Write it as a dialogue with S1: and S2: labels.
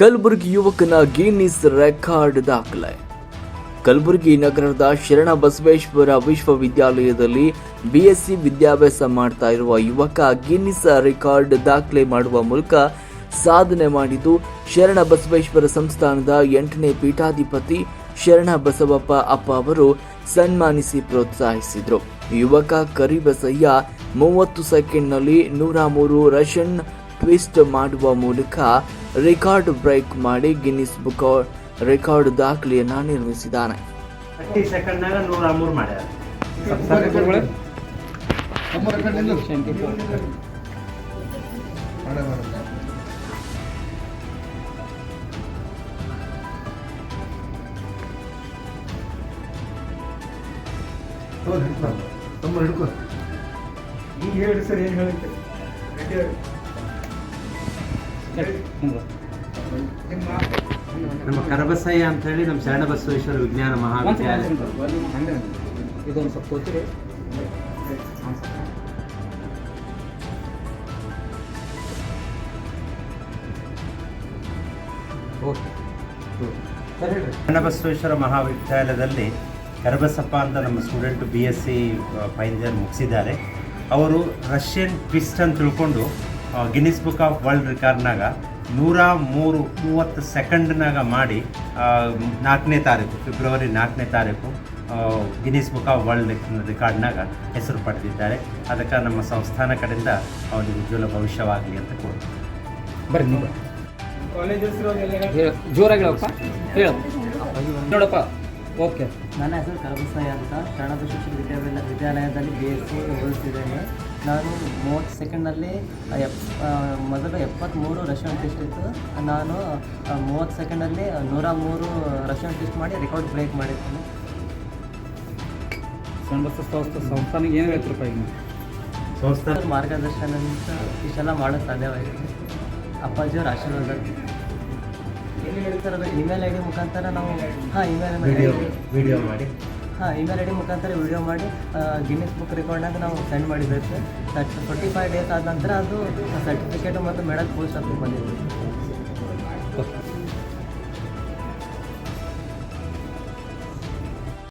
S1: ಕಲಬುರಗಿ ಯುವಕನ Guinness record ದಾಖಲೆ. ಕಲಬುರಗಿ ನಗರದ ಶರಣ ಬಸವೇಶ್ವರ ವಿಶ್ವವಿದ್ಯಾಲಯದಲ್ಲಿ ಬಿಎಸ್ಸಿ ವಿದ್ಯಾಭ್ಯಾಸ ಮಾಡ್ತಾ ಇರುವ ಯುವಕ ಗಿನ್ನಿಸ್ ರೆಕಾರ್ಡ್ ದಾಖಲೆ ಮಾಡುವ ಮೂಲಕ ಸಾಧನೆ ಮಾಡಿದ್ದು, ಶರಣ ಬಸವೇಶ್ವರ ಸಂಸ್ಥಾನದ ಎಂಟನೇ ಪೀಠಾಧಿಪತಿ ಶರಣ ಬಸವಪ್ಪ ಅಪ್ಪ ಅವರು ಸನ್ಮಾನಿಸಿ ಪ್ರೋತ್ಸಾಹಿಸಿದರು. ಯುವಕ ಕರಿಬಸಯ್ಯ ಮೂವತ್ತು ಸೆಕೆಂಡ್ನಲ್ಲಿ ನೂರ ಮೂರು ರಷನ್ ಟ್ವಿಸ್ಟ್ ಮಾಡುವ ಮೂಲಕ ರೆಕಾರ್ಡ್ ಬ್ರೇಕ್ ಮಾಡಿ ಗಿನ್ನಿಸ್ ಬುಕ್ ರೆಕಾರ್ಡ್ ದಾಖಲೆಯನ್ನ ನಿರ್ಮಿಸಿದ್ದಾನೆ.
S2: ಥರ್ಟಿ ಸೆಕೆಂಡ್ನಾಗ ನೂರ ಮೂರು ಮಾಡ್ಯಾರ.
S3: ಈಗ ಹೇಳಿ ಸರ್ ಏನು ಹೇಳಿದ್ರಿ
S2: ನಮ್ಮ ಕರಬಸಯ್ಯ ಅಂತ ಹೇಳಿ ನಮ್ಮ ಶರಣಬಸವೇಶ್ವರ ವಿಜ್ಞಾನ ಮಹಾವಿದ್ಯಾಲಯ.
S3: ಇದೊಂದು ಸ್ವಲ್ಪ
S2: ಶರಣಬಸವೇಶ್ವರ ಮಹಾವಿದ್ಯಾಲಯದಲ್ಲಿ ಕರಬಸಪ್ಪ ಅಂತ ನಮ್ಮ student B S C final year ಮುಗಿಸಿದ್ದಾರೆ. ಅವರು ರಷ್ಯನ್ ಟ್ವಿಸ್ಟ್ ಅಂತ ತಿಳ್ಕೊಂಡು ಗಿನ್ನಿಸ್ ಬುಕ್ ಆಫ್ ವರ್ಲ್ಡ್ ರೆಕಾರ್ಡ್ನಾಗ ನೂರ ಮೂರು ಮೂವತ್ತು ಸೆಕೆಂಡ್ನಾಗ ಮಾಡಿ ನಾಲ್ಕನೇ ತಾರೀಕು ಫೆಬ್ರವರಿ ನಾಲ್ಕನೇ ತಾರೀಕು ಗಿನ್ನಿಸ್ ಬುಕ್ ಆಫ್ ವರ್ಲ್ಡ್ ರೆಕಾರ್ಡ್ನಾಗ ಹೆಸರು ಪಡೆದಿದ್ದಾರೆ. ಅದಕ್ಕೆ ನಮ್ಮ ಸಂಸ್ಥಾನ ಕಡೆಯಿಂದ ಅವರಿಗೆ ಉಜ್ವಲ ಭವಿಷ್ಯವಾಗಲಿ ಅಂತ ಕೋರ್ತೀವಿ
S3: ಬರ್ರಿ ನೀವು ಜೋರಾಗಿ ಹೇಳಪ್ಪ. ಹೇಳು. ನೋಡಪ್ಪ. ಓಕೆ
S4: ನನ್ನ ಹೆಸರು ಕರಬಸಾಯಿ ಅಂತ. ಕನ್ನಡ ಶಿಕ್ಷಣ ವಿದ್ಯಾಲಯ ವಿದ್ಯಾಲಯದಲ್ಲಿ ಬಿ ಎಸ್ ಸಿ ಓದಿಸಿದ್ದೇನೆ. ನಾನು ಮೂವತ್ತು ಸೆಕೆಂಡಲ್ಲಿ ಎಪ್ ಮೊದಲು ಎಪ್ಪತ್ತ್ಮೂರು ರಷ್ಯನ್ ಟೆಸ್ಟ್ ಇತ್ತು. ನಾನು ಮೂವತ್ತು ಸೆಕೆಂಡಲ್ಲಿ ನೂರ ಮೂರು ರಷ್ಯನ್ ಟೆಸ್ಟ್ ಮಾಡಿ ರೆಕಾರ್ಡ್ ಬ್ರೇಕ್ ಮಾಡಿದ್ದೀನಿ.
S3: ಸಣ್ಣ ಸಂಸ್ಥೆ ಸಂಸ್ಥಾನಿಗೆ ಏನು ಹೇಳ್ತಿರಪ್ಪ ಈಗ? ನೀವು?
S2: ಸಂಸ್ಥಾನ
S4: ಮಾರ್ಗದರ್ಶನ ಮಾರ್ಗದರ್ಶನದಿಂದ ಇಷ್ಟೆಲ್ಲ ಮಾಡೋಕ್ಕೆ ಸಾಧ್ಯವಾಗಿದೆ. ಅಪ್ಪಾಜಿಯವ್ರ ಆಶೀರ್ವಾದ. ಸರ್ ಅದು ಇಮೇಲ್ ಐ ಡಿ ಮುಖಾಂತರ ನಾವು ಹಾಂ ಇಮೇಲ್
S2: ವಿಡಿಯೋ ವಿಡಿಯೋ ಮಾಡಿ.
S4: ಹಾಂ ಇಮೇಲ್ ಐ ಡಿ ಮುಖಾಂತರ ವಿಡಿಯೋ ಮಾಡಿ ಗಿನ್ನಿಸ್ ಬುಕ್ ರೆಕಾರ್ಡ್ನಾಗ ನಾವು ಸೆಂಡ್ ಮಾಡಿದ್ದಕ್ಕೆ ಫೋರ್ಟಿ ಫೈವ್ ಡೇಸ್ ಆದ ನಂತರ ಅದು ಸರ್ಟಿಫಿಕೇಟು ಮತ್ತು ಮೆಡಲ್ ಪೋಸ್ಟ್ ಆಫೀಸ್ ಬಂದಿದೆ.